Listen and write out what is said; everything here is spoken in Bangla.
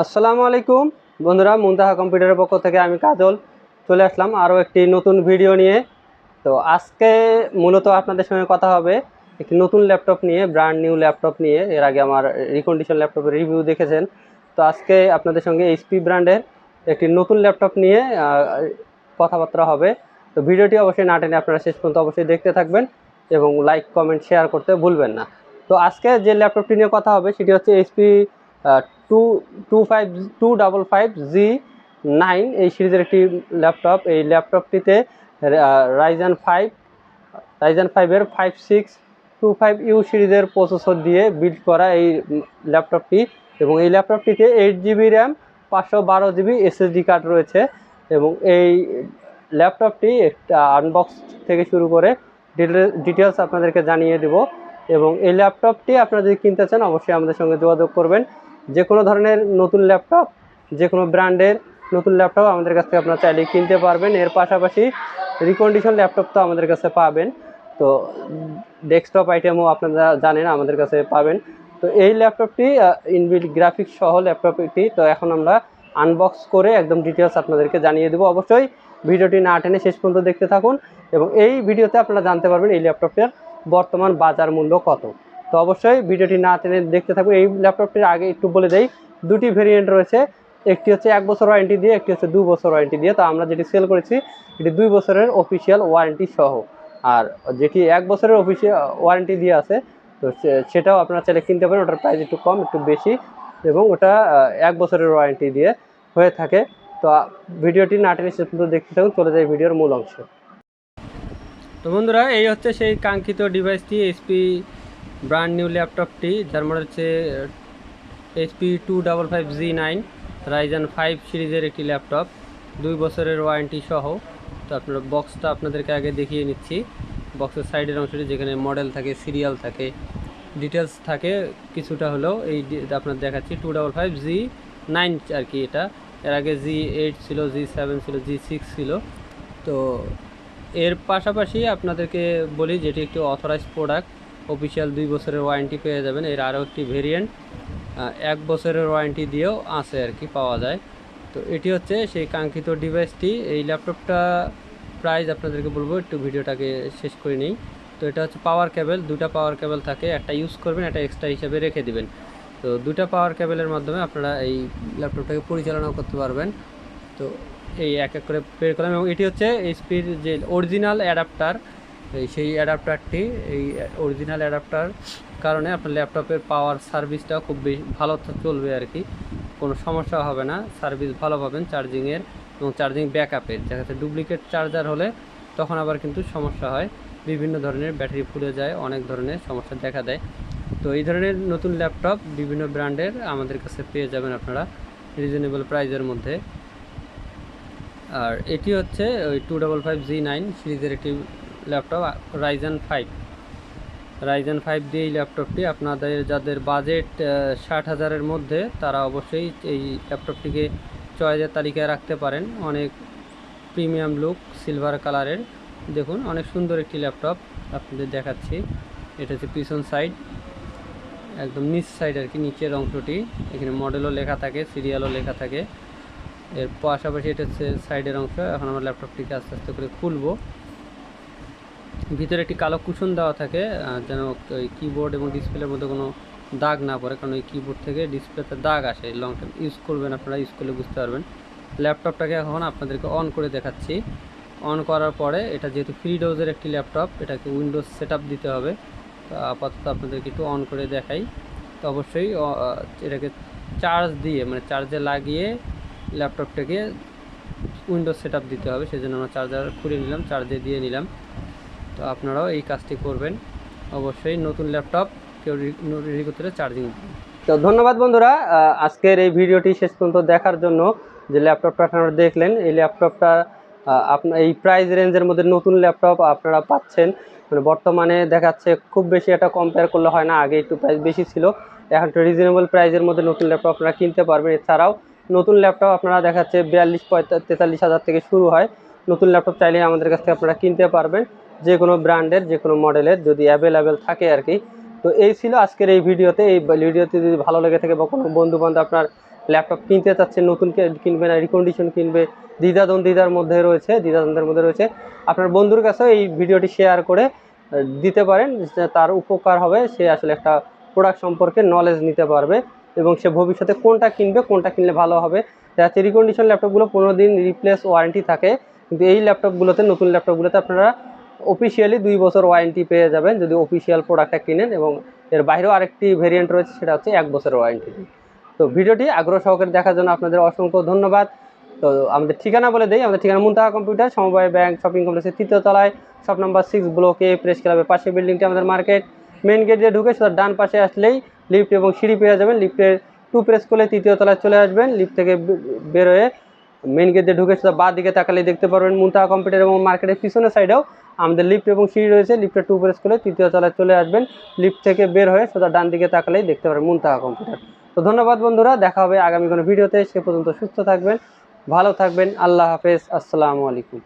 আসসালামু আলাইকুম। বন্ধুরা, মুন্তাহা কম্পিউটারের পক্ষ থেকে আমি কাজল। চলে আসলাম আরও একটি নতুন ভিডিও নিয়ে। তো আজকে মূলত আপনাদের সঙ্গে কথা হবে একটি নতুন ল্যাপটপ নিয়ে ব্র্যান্ড নিউ ল্যাপটপ নিয়ে। এর আগে আমার রিকন্ডিশন ল্যাপটপের রিভিউ দেখেছেন। তো আজকে আপনাদের সঙ্গে এইচপি ব্র্যান্ডের একটি নতুন ল্যাপটপ নিয়ে কথাবার্তা হবে। তো ভিডিওটি অবশ্যই না টেনে আপনারা শেষ পর্যন্ত অবশ্যই দেখতে থাকবেন এবং লাইক কমেন্ট শেয়ার করতে ভুলবেন না। তো আজকে যে ল্যাপটপটি নিয়ে কথা হবে, সেটি হচ্ছে HP two two five two five G nine এই সিরিজের একটি ল্যাপটপ। এই ল্যাপটপটিতে রাইজান ফাইভ রাইজান ফাইভের five six two five U সিরিজের প্রসেসর দিয়ে বিল্ড করা এই ল্যাপটপটি। এবং এই ল্যাপটপটিতে এইট জিবি র্যাম পাঁচশো বারো জিবি এসএসডি কার্ড রয়েছে। এবং এই ল্যাপটপটি একটা আনবক্স থেকে শুরু করে ডিটেলস আপনাদেরকে জানিয়ে দেব। এবং এই ল্যাপটপটি আপনারা যদি কিনতে চান, অবশ্যই আমাদের সঙ্গে যোগাযোগ করবেন। যে কোনো ধরনের নতুন ল্যাপটপ যে কোনো ব্র্যান্ডের নতুন ল্যাপটপ আমাদের কাছ থেকে আপনারা চাইলে কিনতে পারবেন। এর পাশাপাশি রিকন্ডিশন ল্যাপটপ তো আমাদের কাছে পাবেন। তো ডেস্কটপ আইটেমও আপনারা জানেন, আমাদের কাছে পাবেন। তো এই ল্যাপটপটি ইনবিল্ড গ্রাফিক্স সহ ল্যাপটপটি, তো এখন আমরা আনবক্স করে একদম ডিটেলস আপনাদেরকে জানিয়ে দেবো। অবশ্যই ভিডিওটি না টেনে শেষ পর্যন্ত দেখতে থাকুন এবং এই ভিডিওতে আপনারা জানতে পারবেন এই ল্যাপটপটার বর্তমান বাজার মূল্য কত। তো অবশ্যই ভিডিওটি না টেনে দেখতে থাকুন। এই ল্যাপটপটির আগে একটু বলে দেই, দুটি ভেরিয়েন্ট রয়েছে। একটি হচ্ছে এক বছর ওয়ারেন্টি দিয়ে, একটি হচ্ছে দু বছর ওয়ারেন্টি দিয়ে। তো আমরা যেটি সেল করেছি, এটি দুই বছরের অফিসিয়াল ওয়ারেন্টি সহ। আর যেটি এক বছরের অফিসিয়াল ওয়ারেন্টি দিয়ে আছে, তো সেটাও আপনারা চাইলে কিনতে পারেন। ওটার প্রাইস একটু কম, একটু বেশি। এবং ওটা এক বছরের ওয়ারেন্টি দিয়ে হয়ে থাকে। তো ভিডিওটি না টেনে শেষ পর্যন্ত দেখতে থাকুন। চলে যায় ভিডিওর মূল অংশ। তো বন্ধুরা, এই হচ্ছে সেই কাঙ্ক্ষিত ডিভাইসটি এইচপি ব্র্যান্ড নিউ ল্যাপটপটি যার মডেল হচ্ছে HP two double five G nine Ryzen five সিরিজের একটি ল্যাপটপ দুই বছরের ওয়ারেন্টি সহ। তো আপনার বক্সটা আপনাদেরকে আগে দেখিয়ে নিচ্ছি। বক্সের সাইডের অংশটি যেখানে মডেল থাকে সিরিয়াল থাকে ডিটেলস থাকে, কিছুটা হলেও এই আপনার দেখাচ্ছি two double five G nine আর কি এটা। এর আগে জি এইট ছিল জি সেভেন ছিল জি সিক্স ছিল। তো এর পাশাপাশি আপনাদেরকে বলি যেটি একটি অথরাইজ প্রোডাক্ট অফিসিয়াল দুই বছরের ওয়ারেন্টি পেয়ে যাবেন। এর আরও একটি ভেরিয়েন্ট এক বছরের ওয়ারেন্টি দিয়েও আছে আর কি, পাওয়া যায়। তো এটি হচ্ছে সেই কাঙ্ক্ষিত ডিভাইসটি এই ল্যাপটপটা প্রাইস আপনাদেরকে বলব, একটু ভিডিওটাকে শেষ করে নিই। তো এটা হচ্ছে পাওয়ার কেবল দুটা পাওয়ার কেবল থাকে। একটা ইউজ করবেন, একটা এক্সট্রা হিসাবে রেখে দিবেন। তো দুটা পাওয়ার কেবলের মাধ্যমে আপনারা এই ল্যাপটপটাকে পরিচালনা করতে পারবেন। তো এই এক এক করে বের করলাম এবং এটি হচ্ছে এইচপির যে অরিজিনাল অ্যাডাপ্টার সেই অ্যাডাপ্টারটি, এই অরিজিনাল অ্যাডাপ্টার কারণে আপনার ল্যাপটপের পাওয়ার সার্ভিসটাও খুব বেশি ভালো চলবে আর কি। কোনো সমস্যা হবে না সার্ভিস ভালো পাবেন চার্জিংয়ের এবং চার্জিং ব্যাকআপের যাচ্ছে ডুপ্লিকেট চার্জার হলে তখন আবার কিন্তু সমস্যা হয়। বিভিন্ন ধরনের ব্যাটারি ফুলে যায়, অনেক ধরনের সমস্যা দেখা দেয়। তো এই ধরনের নতুন ল্যাপটপ বিভিন্ন ব্র্যান্ডের আমাদের কাছে পেয়ে যাবেন আপনারা রিজনেবল প্রাইজের মধ্যে। আর এটি হচ্ছে ওই two double five G nine সিরিজের একটি laptop Ryzen five Ryzen five দিয়ে এই ল্যাপটপটি আপনাদের যাদের বাজেট ষাট হাজারের মধ্যে, তারা অবশ্যই এই ল্যাপটপটিকে চয়েসের তালিকায় রাখতে পারেন। অনেক প্রিমিয়াম লুক সিলভার কালারের দেখুন, অনেক সুন্দর একটি ল্যাপটপ আপনাদের দেখাচ্ছি। এটা হচ্ছে পিছন সাইড একদম নিচ সাইড আর কি, নিচের অংশটি। এখানে মডেলও লেখা থাকে সিরিয়ালও লেখা থাকে। এর পাশাপাশি এটা হচ্ছে সাইডের অংশ। এখন আমরা ল্যাপটপটিকে আস্তে আস্তে করে খুলবো। ভিতরে একটি কালো কুশন দেওয়া থাকে যেন ওই কিবোর্ড এবং ডিসপ্লের মধ্যে কোনো দাগ না পড়ে, কারণ ওই কিবোর্ড থেকে ডিসপ্লেতে দাগ আসে। লং টাইম ইউজ করবেন আপনারা ইউজ করলে বুঝতে পারবেন। ল্যাপটপটাকে এখন আপনাদেরকে অন করে দেখাচ্ছি। অন করার পরে এটা যেহেতু ফ্রি ডোজের একটি ল্যাপটপ এটাকে উইন্ডোজ সেট দিতে হবে। তো আপাতত আপনাদেরকে একটু অন করে দেখাই। তো অবশ্যই এটাকে চার্জ দিয়ে মানে চার্জে লাগিয়ে ল্যাপটপটাকে উইন্ডোজ সেট দিতে হবে। সেজন্য আমরা চার্জার খুলে নিলাম চার্জে দিয়ে নিলাম। তো আপনারাও এই কাজটি করবেন। অবশ্যই নতুন ল্যাপটপ কেউ রেডি করতে চার্জিং তো ধন্যবাদ বন্ধুরা আজকের এই ভিডিওটি শেষ পর্যন্ত দেখার জন্য যে ল্যাপটপটা আপনারা দেখলেন, এই ল্যাপটপটা আপনার এই প্রাইস রেঞ্জের মধ্যে নতুন ল্যাপটপ আপনারা পাচ্ছেন। মানে বর্তমানে দেখাচ্ছে খুব বেশি এটা কম্পেয়ার করলে হয় না, আগে একটু প্রাইস বেশি ছিল। এখন একটু রিজনেবল প্রাইসের মধ্যে নতুন ল্যাপটপ আপনারা কিনতে পারবেন। এছাড়াও নতুন ল্যাপটপ আপনারা দেখাচ্ছে বিয়াল্লিশ পঁয়তাল্লিশ তেতাল্লিশ হাজার থেকে শুরু হয়। নতুন ল্যাপটপ চাইলে আমাদের কাছ থেকে আপনারা কিনতে পারবেন। যে কোনো ব্র্যান্ডের যে কোনো মডেলের যদি অ্যাভেলেবেল থাকে আর কি তো এই ছিল আজকের এই ভিডিওতে। এই ভিডিওতে যদি ভালো লেগে থাকে বা কোনো বন্ধু বান্ধব আপনার ল্যাপটপ কিনতে চাচ্ছেন নতুন কিনবে না রিকন্ডিশন কিনবে, দ্বিধাদ্বন্দ্ব দ্বিধার মধ্যে রয়েছে, দ্বিধাদ্বন্দ্বের মধ্যে রয়েছে, আপনার বন্ধুর কাছেও এই ভিডিওটি শেয়ার করে দিতে পারেন। তার উপকার হবে, সে আসলে একটা প্রোডাক্ট সম্পর্কে নলেজ নিতে পারবে এবং সে ভবিষ্যতে কোনটা কিনবে, কোনটা কিনলে ভালো হবে। যাচ্ছে রিকন্ডিশন ল্যাপটপগুলো পনেরো দিন রিপ্লেস ওয়ারেন্টি থাকে। কিন্তু এই ল্যাপটপগুলোতে নতুন ল্যাপটপগুলোতে আপনারা অফিসিয়ালি দুই বছর ওয়ারেন্টি পেয়ে যাবেন যদি অফিসিয়াল প্রোডাক্টটা কিনেন এবং এর বাইরেও আরেকটি ভেরিয়েন্ট রয়েছে, সেটা হচ্ছে এক বছরের ওয়ারেন্টি তো ভিডিওটি আগ্রহ সহকারে দেখার জন্য আপনাদের অসংখ্য ধন্যবাদ। তো আমাদের ঠিকানা বলে দেই, আমাদের ঠিকানা মুন্তাহা কম্পিউটার, সমবায় ব্যাংক, শপিং কমপ্লেক্সের তৃতীয় তলায় শপ নাম্বার সিক্স ব্লকে প্রেস ক্লাবের পাশে বিল্ডিংটি আমাদের মার্কেট মেন গেট দিয়ে ঢুকে সেটার ডান পাশে আসলেই লিফট এবং সিঁড়ি পেয়ে যাবেন। লিফটের টু প্রেস করলে তৃতীয় তলায় চলে আসবেন। লিফট থেকে বেরোয়ে মেন গেট দিয়ে ঢুকে সেটা বাঁ দিকে তাকালে দেখতে পারবেন মুন্তাহা কম্পিউটার এবং মার্কেটের পিছনের সাইডেও আমাদের লিফট এবং সিঁড়ি রয়েছে লিফটের টু প্রেস করে তৃতীয় তলায় চলে আসবেন। লিফট থেকে বের হয়ে সোজা ডান দিকে তাকালেই দেখতে পারেন মুন্তাহা কম্পিউটার তো ধন্যবাদ বন্ধুরা, দেখা হবে আগামী কোনো ভিডিওতে, সে পর্যন্ত সুস্থ থাকবেন, ভালো থাকবেন, আল্লাহ হাফেজ, আসসালামু আলাইকুম।